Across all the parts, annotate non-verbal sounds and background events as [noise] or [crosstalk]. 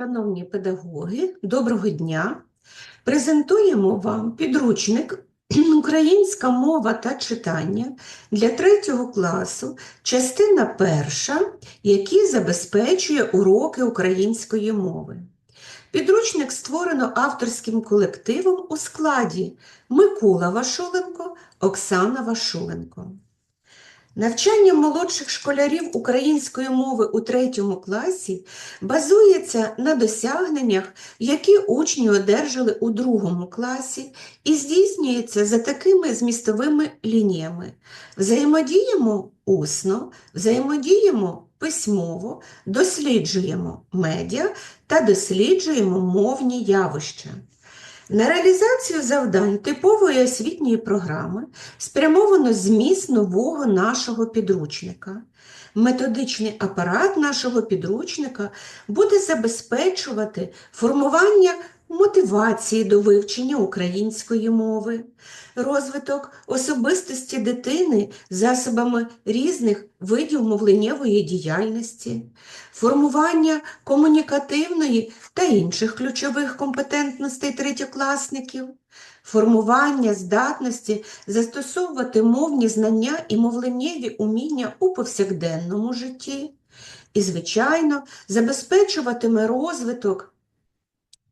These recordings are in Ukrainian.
Шановні педагоги, доброго дня! Презентуємо вам підручник [clears throat] Українська мова та читання для третього класу, частина перша, який забезпечує уроки української мови. Підручник створено авторським колективом у складі Микола Вашуленко, Оксана Вашуленко. Навчання молодших школярів української мови у третьому класі базується на досягненнях, які учні одержали у другому класі, і здійснюється за такими змістовими лініями. Взаємодіємо усно, взаємодіємо письмово, досліджуємо медіа та досліджуємо мовні явища. На реалізацію завдань типової освітньої програми спрямовано зміст нового нашого підручника. Методичний апарат нашого підручника буде забезпечувати формування мотивації до вивчення української мови, розвиток особистості дитини засобами різних видів мовленнєвої діяльності, формування комунікативної та інших ключових компетентностей третьокласників, формування здатності застосовувати мовні знання і мовленнєві уміння у повсякденному житті, і, звичайно, забезпечуватиме розвиток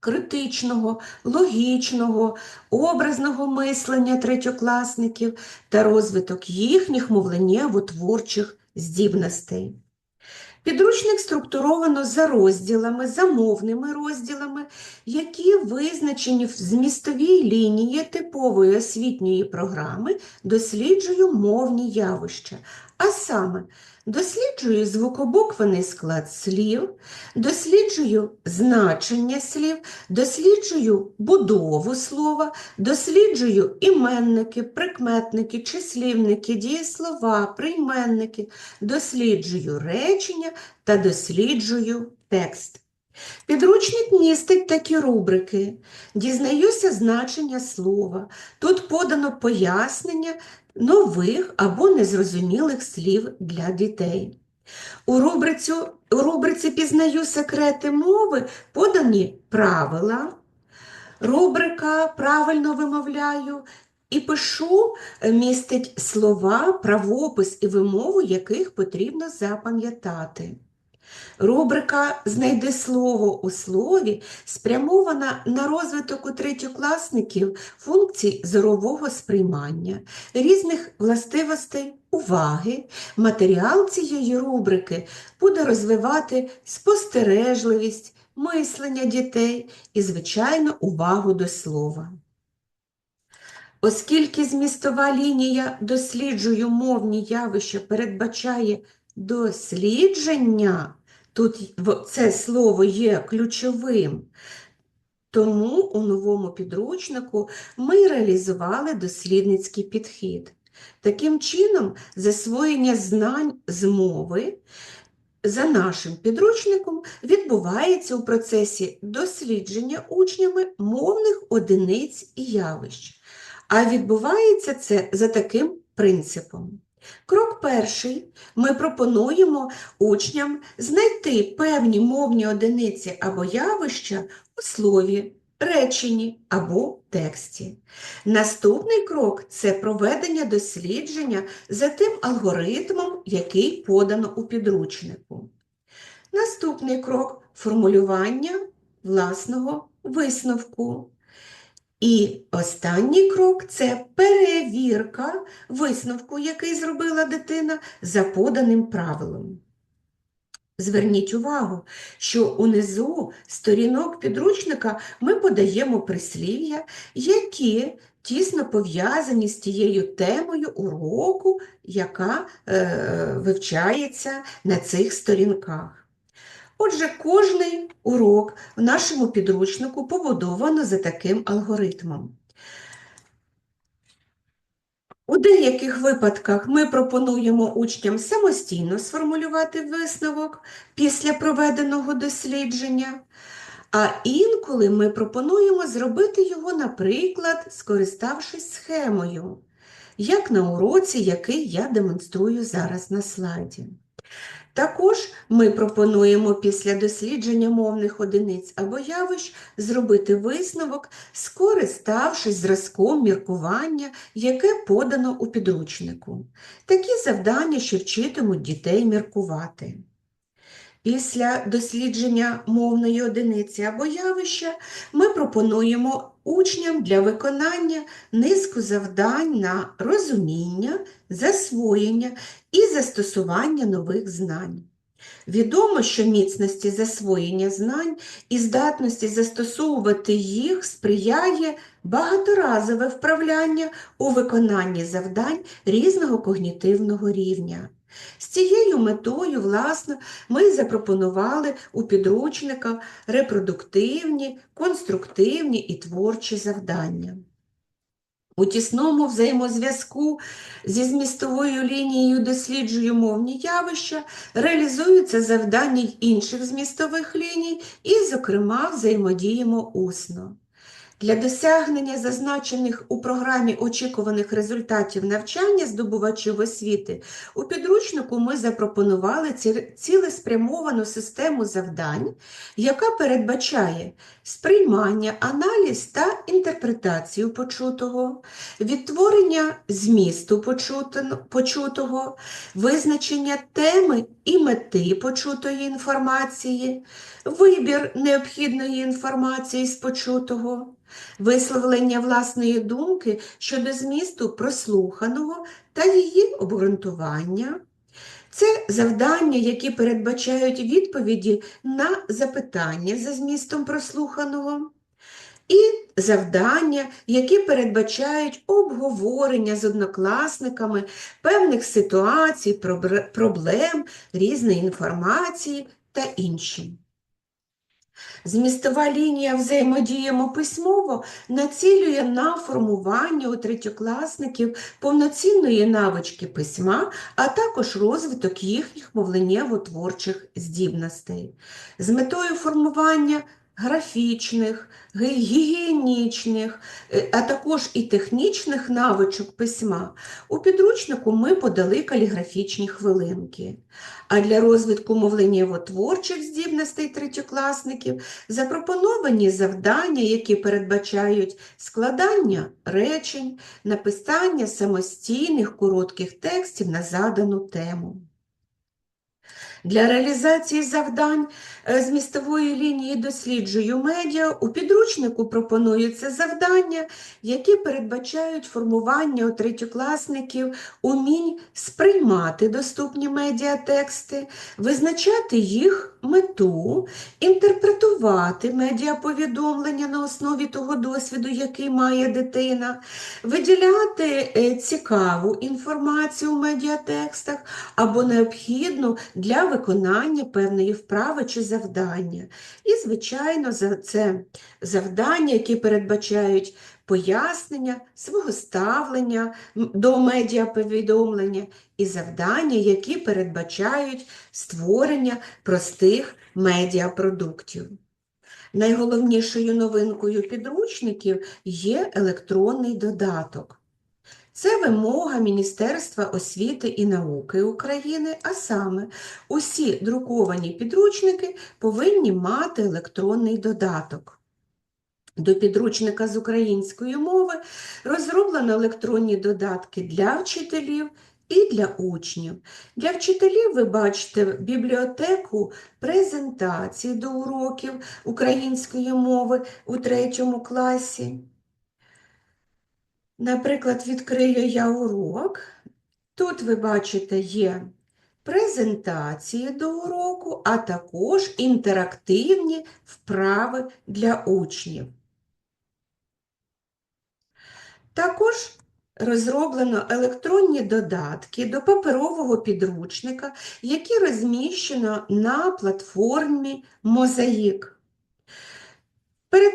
критичного, логічного, образного мислення третьокласників та розвиток їхніх мовленнєво-творчих здібностей. Підручник структуровано за розділами, за мовними розділами, які визначені в змістовій лінії типової освітньої програми «Досліджую мовні явища», а саме досліджую звукобуквений склад слів, досліджую значення слів, досліджую будову слова, досліджую іменники, прикметники, числівники, дієслова, прийменники, досліджую речення та досліджую текст. Підручник містить такі рубрики. Дізнаюся значення слова. Тут подано пояснення нових або незрозумілих слів для дітей. У рубриці, у рубриці Пізнаю секрети мови подані правила. Рубрика Правильно вимовляю і пишу містить слова, правопис і вимову, яких потрібно запам'ятати. Рубрика Знайди слово у слові спрямована на розвиток у третьокласників функцій зорового сприймання, різних властивостей уваги. Матеріал цієї рубрики буде розвивати спостережливість, мислення дітей і, звичайно, увагу до слова. Оскільки змістова лінія досліджую мовні явища передбачає дослідження, тут це слово є ключовим, тому у новому підручнику ми реалізували дослідницький підхід. Таким чином, засвоєння знань з мови за нашим підручником відбувається у процесі дослідження учнями мовних одиниць і явищ. А відбувається це за таким принципом. Крок перший. Ми пропонуємо учням знайти певні мовні одиниці або явища у слові, реченні або тексті. Наступний крок це проведення дослідження за тим алгоритмом, який подано у підручнику. Наступний крок формулювання власного висновку. І останній крок це перевірка висновку, який зробила дитина за поданим правилом. Зверніть увагу, що унизу сторінок підручника ми подаємо прислів'я, які тісно пов'язані з тією темою уроку, яка е, вивчається на цих сторінках. Отже, кожний урок в нашому підручнику побудовано за таким алгоритмом. У деяких випадках ми пропонуємо учням самостійно сформулювати висновок після проведеного дослідження, а інколи ми пропонуємо зробити його, наприклад, скориставшись схемою, як на уроці, який я демонструю зараз на слайді. Також ми пропонуємо після дослідження мовних одиниць або явищ зробити висновок, скориставшись зразком міркування, яке подано у підручнику. Такі завдання, що вчитимуть дітей міркувати. Після дослідження мовної одиниці або явища ми пропонуємо учням для виконання низку завдань на розуміння, засвоєння і застосування нових знань. Відомо, що міцності засвоєння знань і здатності застосовувати їх сприяє багаторазове вправляння у виконанні завдань різного когнітивного рівня. З цією метою, власне, ми запропонували у підручниках репродуктивні, конструктивні і творчі завдання. У тісному взаємозв'язку зі змістовою лінією досліджую мовні явища, реалізуються завдання інших змістових ліній і, зокрема, взаємодіємо усно. Для досягнення зазначених у програмі очікуваних результатів навчання здобувачів освіти у підручнику ми запропонували цілеспрямовану систему завдань, яка передбачає сприймання, аналіз та інтерпретацію почутого, відтворення змісту почутого, визначення теми і мети почутої інформації, вибір необхідної інформації з почутого, висловлення власної думки щодо змісту прослуханого та її обґрунтування. Це завдання, які передбачають відповіді на запитання за змістом прослуханого, і завдання, які передбачають обговорення з однокласниками певних ситуацій, проблем, різної інформації та інші. Змістова лінія взаємодіємо письмово націлює на формування у третьокласників повноцінної навички письма, а також розвиток їхніх мовленнєво-творчих здібностей. З метою формування графічних, гігієнічних, е, а також і технічних навичок письма у підручнику ми подали каліграфічні хвилинки. А для розвитку мовленнєво-творчих здібностей третьокласників запропоновані завдання, які передбачають складання речень, написання самостійних коротких текстів на задану тему. Для реалізації завдань е, змістової лінії досліджую медіа. У підручнику пропонуються завдання, які передбачають формування у третьокласників. Умінь сприймати доступні медіатексти, визначати їх мету, інтерпретувати медіаповідомлення на основі того досвіду, який має дитина, виділяти е, цікаву інформацію у медіатекстах або необхідну для виконання певної вправи чи завдання. І, звичайно, це завдання, які передбачають пояснення свого ставлення до медіаповідомлення, і завдання, які передбачають створення простих медіапродуктів. Найголовнішою новинкою підручників є електронний додаток. Це вимога Міністерства освіти і науки України, а саме усі друковані підручники повинні мати електронний додаток. До підручника з української мови розроблено електронні додатки для вчителів і для учнів. Для вчителів ви бачите бібліотеку презентацій до уроків української мови у третьому класі. Наприклад, відкрию я урок. Тут ви бачите є презентації до уроку, а також інтерактивні вправи для учнів. Також розроблено електронні додатки до паперового підручника, які розміщено на платформі Мозаїк. Перед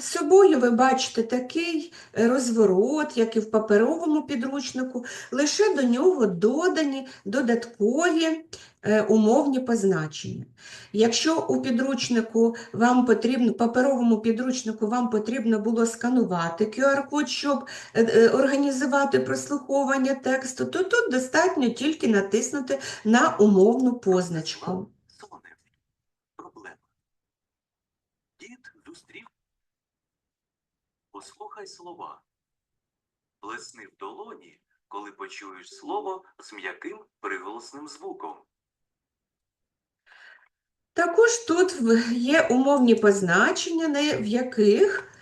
собою ви бачите такий е, розворот, як і в паперовому підручнику, лише до нього додані додаткові е, умовні позначення. Якщо у підручнику вам потрібно, паперовому підручнику вам потрібно було сканувати QR-код, щоб е, організувати прослуховування тексту, то тут достатньо тільки натиснути на умовну позначку. Послухай слова. Плесни в долоні, коли почуєш слово з м'яким приголосним звуком. Також тут є умовні позначення, в яких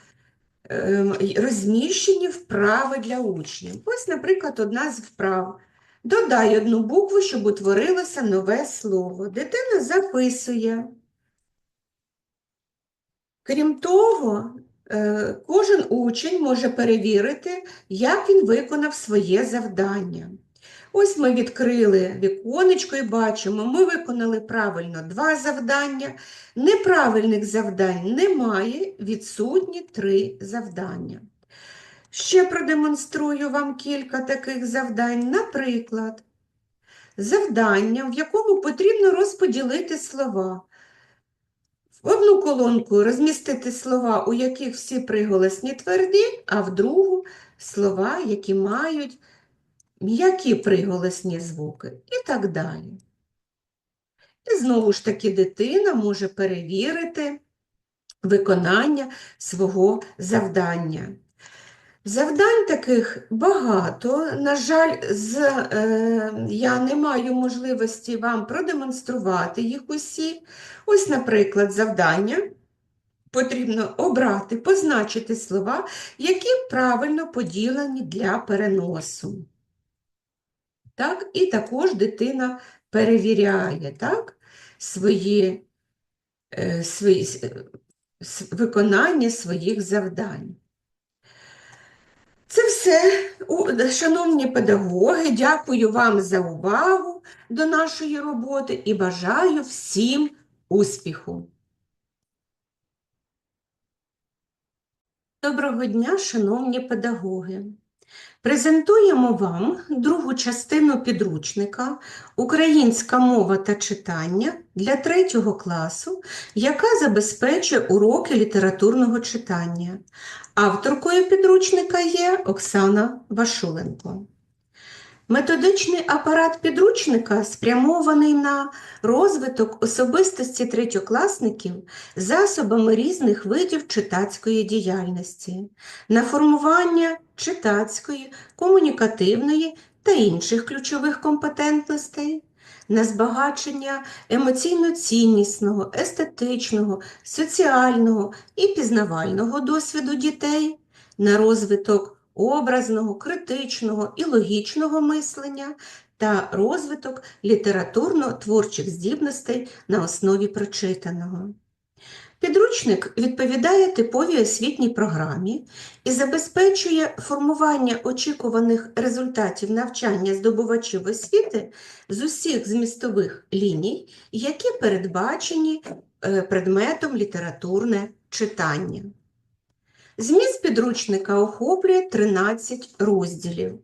ем, розміщені вправи для учнів. Ось, наприклад, одна з вправ. Додай одну букву, щоб утворилося нове слово. Дитина записує. Крім того, кожен учень може перевірити, як він виконав своє завдання. Ось ми відкрили віконечко і бачимо, ми виконали правильно два завдання. Неправильних завдань немає, відсутні три завдання. Ще продемонструю вам кілька таких завдань. Наприклад, завдання, в якому потрібно розподілити слова. В одну колонку розмістити слова, у яких всі приголосні тверді, а в другу слова, які мають м'які приголосні звуки і так далі. І знову ж таки дитина може перевірити виконання свого завдання. Завдань таких багато. На жаль, з, е, я не маю можливості вам продемонструвати їх усі. Ось, наприклад, завдання. Потрібно обрати, позначити слова, які правильно поділені для переносу. Так, і також дитина перевіряє так, свої, е, свої, виконання своїх завдань. Це все, шановні педагоги, дякую вам за увагу до нашої роботи і бажаю всім успіху. Доброго дня, шановні педагоги! Презентуємо вам другу частину підручника Українська мова та читання для третього класу, яка забезпечує уроки літературного читання. Авторкою підручника є Оксана Вашуленко. Методичний апарат підручника спрямований на розвиток особистості третьокласників засобами різних видів читацької діяльності, на формування читацької, комунікативної та інших ключових компетентностей, на збагачення емоційно-ціннісного, естетичного, соціального і пізнавального досвіду дітей, на розвиток образного, критичного і логічного мислення та розвиток літературно-творчих здібностей на основі прочитаного. Підручник відповідає типовій освітній програмі і забезпечує формування очікуваних результатів навчання здобувачів освіти з усіх змістових ліній, які передбачені е, предметом літературне читання. Зміст підручника охоплює 13 розділів.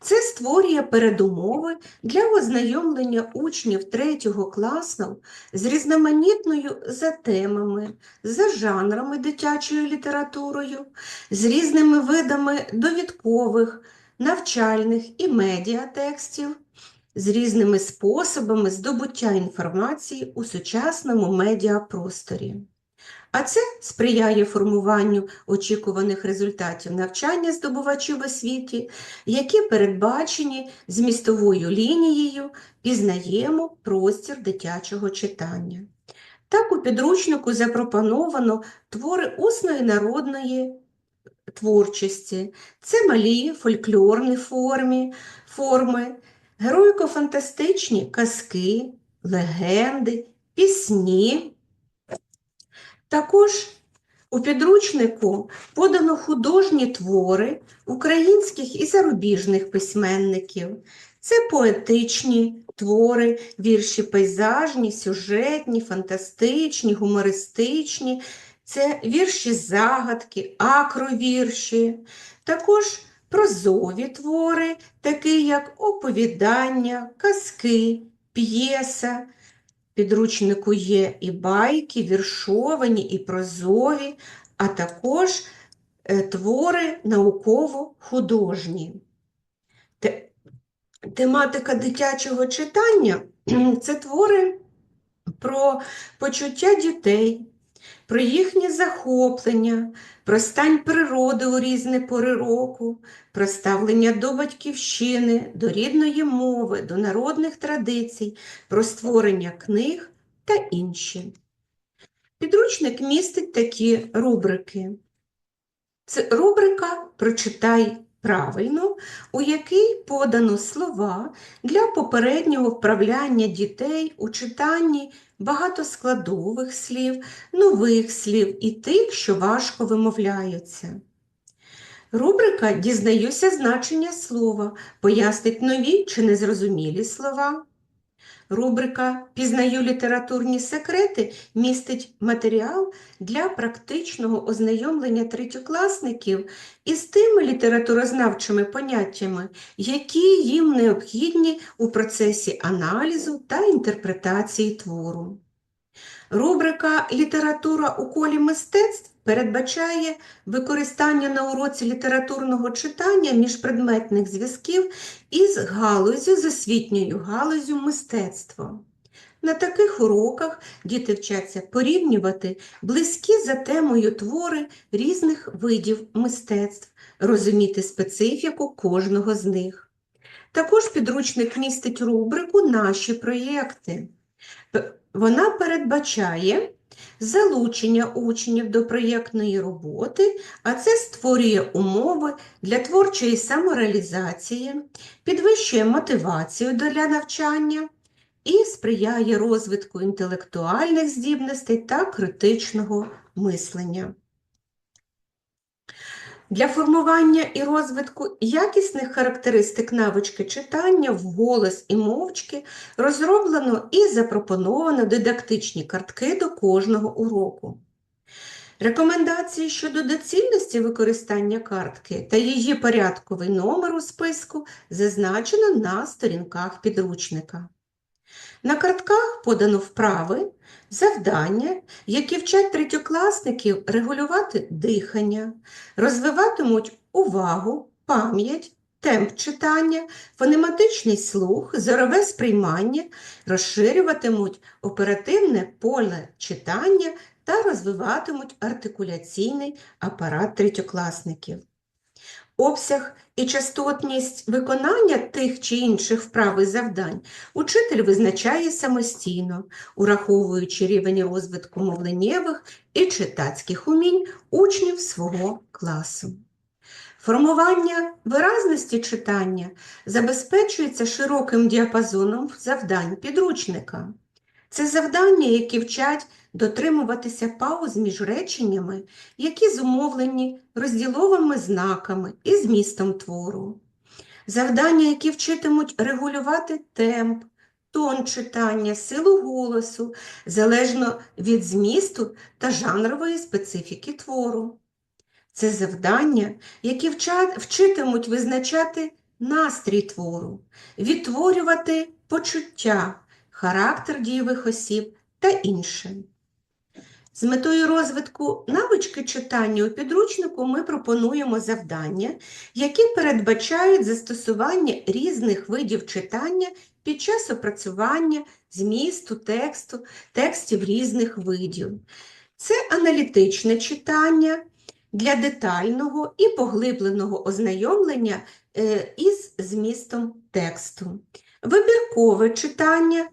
Це створює передумови для ознайомлення учнів 3 класу з різноманітною за темами, за жанрами дитячою літературою, з різними видами довідкових, навчальних і медіатекстів, з різними способами здобуття інформації у сучасному медіапросторі. А це сприяє формуванню очікуваних результатів навчання здобувачів освіті, які передбачені змістовою лінією «Пізнаємо простір дитячого читання». Так у підручнику запропоновано твори усної народної творчості. Це малі фольклорні формі, форми, героїко-фантастичні казки, легенди, пісні. Також у підручнику подано художні твори українських і зарубіжних письменників. Це поетичні твори, вірші пейзажні, сюжетні, фантастичні, гумористичні, це вірші загадки, акровірші, також прозові твори, такі як оповідання, казки, п'єса. Підручнику є і байки, віршовані, і прозові, а також е, твори науково-художні. Тематика дитячого читання це твори про почуття дітей, про їхнє захоплення, про стан природи у різні пори року, про ставлення до батьківщини, до рідної мови, до народних традицій, про створення книг та інші. Підручник містить такі рубрики. Це рубрика Прочитай правильно, у якій подано слова для попереднього вправляння дітей у читанні багатоскладових слів, нових слів і тих, що важко вимовляються. Рубрика Дізнаюся значення слова, пояснить нові чи незрозумілі слова. Рубрика Пізнаю літературні секрети містить матеріал для практичного ознайомлення третьокласників із тими літературознавчими поняттями, які їм необхідні у процесі аналізу та інтерпретації твору. Рубрика Література у колі мистецтв передбачає використання на уроці літературного читання міжпредметних зв'язків із галузю, з освітньою галузю мистецтва. На таких уроках діти вчаться порівнювати близькі за темою твори різних видів мистецтв, розуміти специфіку кожного з них. Також підручник містить рубрику Наші проєкти. Вона передбачає залучення учнів до проєктної роботи, а це створює умови для творчої самореалізації, підвищує мотивацію для навчання і сприяє розвитку інтелектуальних здібностей та критичного мислення. Для формування і розвитку якісних характеристик навички читання вголос і мовчки розроблено і запропоновано дидактичні картки до кожного уроку. Рекомендації щодо доцільності використання картки та її порядковий номер у списку зазначено на сторінках підручника. На картках подано вправи, завдання, які вчать третьокласників регулювати дихання, розвиватимуть увагу, пам'ять, темп читання, фонематичний слух, зорове сприймання, розширюватимуть оперативне поле читання та розвиватимуть артикуляційний апарат третьокласників. Обсяг і частотність виконання тих чи інших вправ і завдань учитель визначає самостійно, ураховуючи рівень розвитку мовленнєвих і читацьких умінь учнів свого класу. Формування виразності читання забезпечується широким діапазоном завдань підручника. Це завдання, які вчать дотримуватися пауз між реченнями, які зумовлені розділовими знаками і змістом твору. Завдання, які вчитимуть регулювати темп, тон читання, силу голосу, залежно від змісту та жанрової специфіки твору. Це завдання, які вчитимуть визначати настрій твору, відтворювати почуття, характер дієвих осіб та інше. З метою розвитку навички читання у підручнику ми пропонуємо завдання, які передбачають застосування різних видів читання під час опрацювання змісту тексту, текстів різних видів. Це аналітичне читання для детального і поглибленого ознайомлення із змістом тексту. Вибіркове читання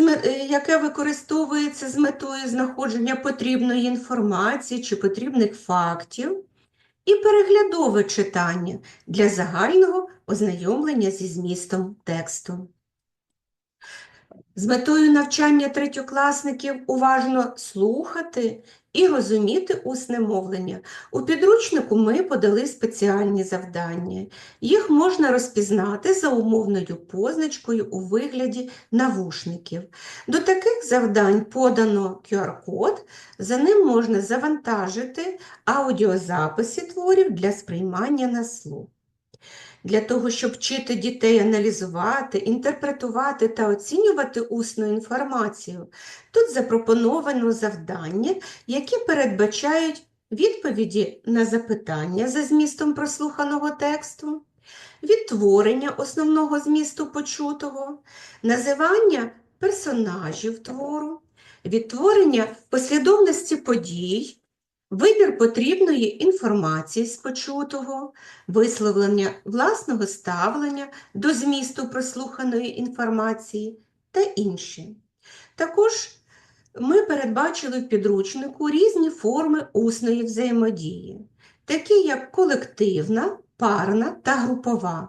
е, яке використовується з метою знаходження потрібної інформації чи потрібних фактів, і переглядове читання для загального ознайомлення зі змістом тексту. з метою навчання третьокласників уважно слухати і розуміти усне мовлення. У підручнику ми подали спеціальні завдання. Їх можна розпізнати за умовною позначкою у вигляді навушників. До таких завдань подано QR-код, за ним можна завантажити аудіозаписи творів для сприймання на слух. Для того, щоб вчити дітей аналізувати, інтерпретувати та оцінювати усну інформацію, тут запропоновано завдання, які передбачають відповіді на запитання за змістом прослуханого тексту, відтворення основного змісту почутого, називання персонажів твору, відтворення послідовності подій, вибір потрібної інформації з почутого, висловлення власного ставлення до змісту прослуханої інформації та інші. Також ми передбачили в підручнику різні форми усної взаємодії, такі як колективна, парна та групова.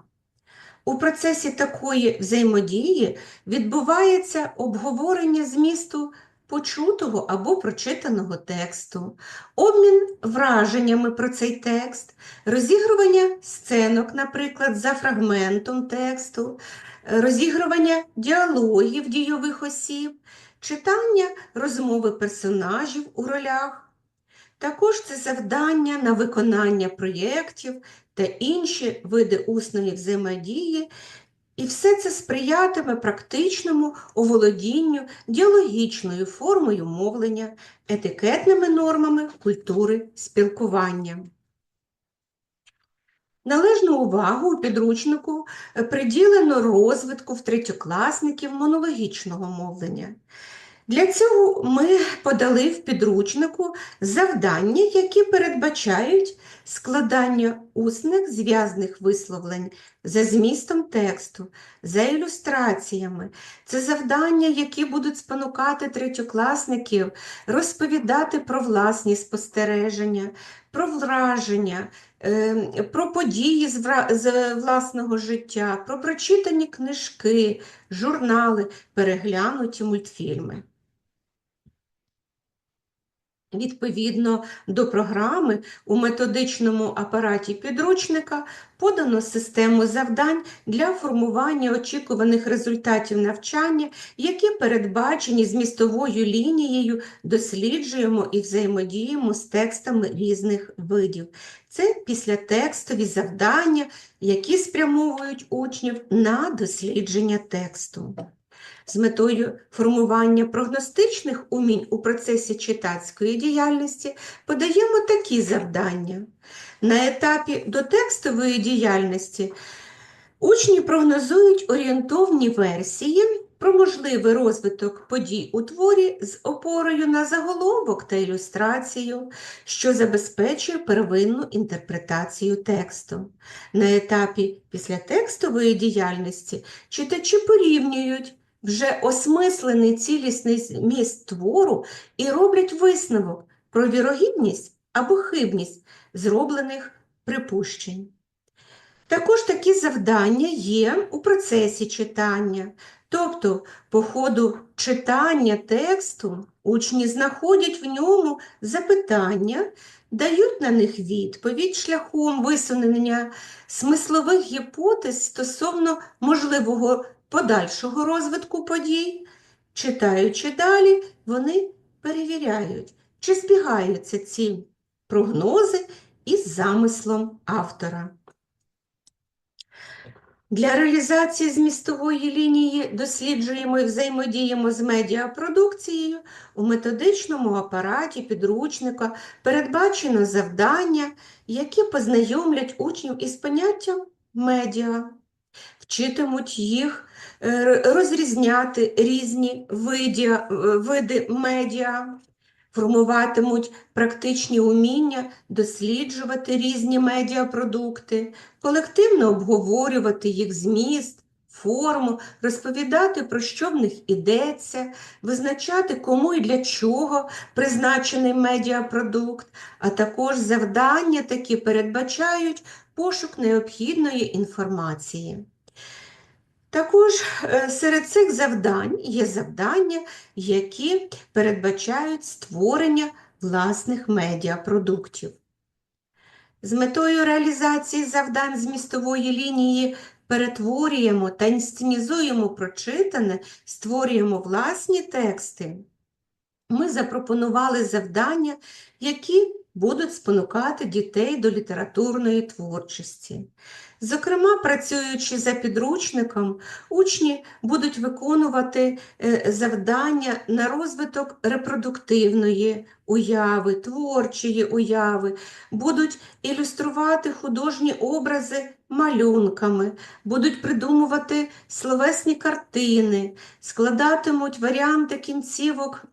У процесі такої взаємодії відбувається обговорення змісту почутого або прочитаного тексту, обмін враженнями про цей текст, розігрування сценок, наприклад, за фрагментом тексту, розігрування діалогів дійових осіб, читання розмови персонажів у ролях. Також це завдання на виконання проєктів та інші види усної взаємодії, і все це сприятиме практичному оволодінню діалогічною формою мовлення, етикетними нормами культури спілкування. Належну увагу у підручнику приділено розвитку в третьокласників монологічного мовлення. Для цього ми подали в підручнику завдання, які передбачають складання усних зв'язних висловлень за змістом тексту, за ілюстраціями. Це завдання, які будуть спонукати третьокласників розповідати про власні спостереження, про враження, е, про події з власного життя, про прочитані книжки, журнали, переглянуті мультфільми. Відповідно до програми у методичному апараті підручника подано систему завдань для формування очікуваних результатів навчання, які передбачені змістовою лінією, досліджуємо і взаємодіємо з текстами різних видів. Це післятекстові завдання, які спрямовують учнів на дослідження тексту з метою формування прогностичних умінь у процесі читацької діяльності подаємо такі завдання. На етапі дотекстової діяльності учні прогнозують орієнтовні версії про можливий розвиток подій у творі з опорою на заголовок та ілюстрацію, що забезпечує первинну інтерпретацію тексту. На етапі післятекстової діяльності читачі порівнюють вже осмислений цілісний зміст твору і роблять висновок про вірогідність або хибність зроблених припущень. Також такі завдання є у процесі читання, тобто по ходу читання тексту учні знаходять в ньому запитання, дають на них відповідь шляхом висунення смислових гіпотез стосовно можливого подальшого розвитку подій. Читаючи далі, вони перевіряють, чи збігаються ці прогнози із замислом автора. Для реалізації змістової лінії досліджуємо і взаємодіємо з медіапродукцією. У методичному апараті підручника передбачено завдання, які познайомлять учнів із поняттям медіа, вчитимуть їх розрізняти різні виді, види медіа, формуватимуть практичні уміння досліджувати різні медіапродукти, колективно обговорювати їх зміст, форму, розповідати, про що в них ідеться, визначати, кому і для чого призначений медіапродукт, а також завдання такі передбачають пошук необхідної інформації. Також е, серед цих завдань є завдання, які передбачають створення власних медіапродуктів. З метою реалізації завдань змістової лінії перетворюємо та інсценізуємо прочитане, створюємо власні тексти. Ми запропонували завдання, які будуть спонукати дітей до літературної творчості. Зокрема, працюючи за підручником, учні будуть виконувати е, завдання на розвиток репродуктивної уяви, творчої уяви, будуть ілюструвати художні образи малюнками, будуть придумувати словесні картини, складатимуть варіанти кінцівок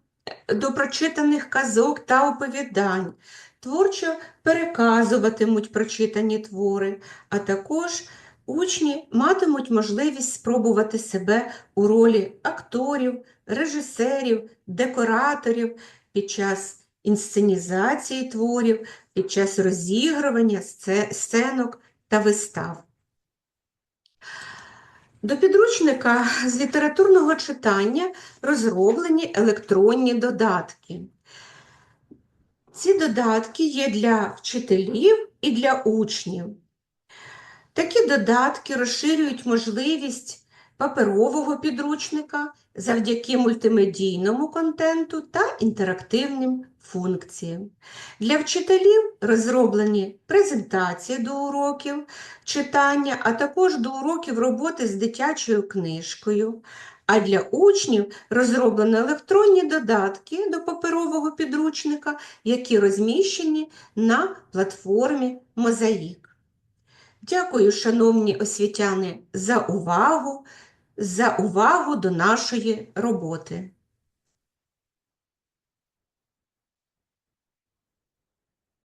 е, до прочитаних казок та оповідань, творчо переказуватимуть прочитані твори, а також учні матимуть можливість спробувати себе у ролі акторів, режисерів, декораторів під час інсценізації творів, під час розігрування сценок та вистав. До підручника з літературного читання розроблені електронні додатки. Ці додатки є для вчителів і для учнів. Такі додатки розширюють можливість паперового підручника завдяки мультимедійному контенту та інтерактивним функціям. Для вчителів розроблені презентації до уроків читання, а також до уроків роботи з дитячою книжкою. А для учнів розроблено електронні додатки до паперового підручника, які розміщені на платформі Мозаїк. Дякую, шановні освітяни, за увагу, за увагу до нашої роботи.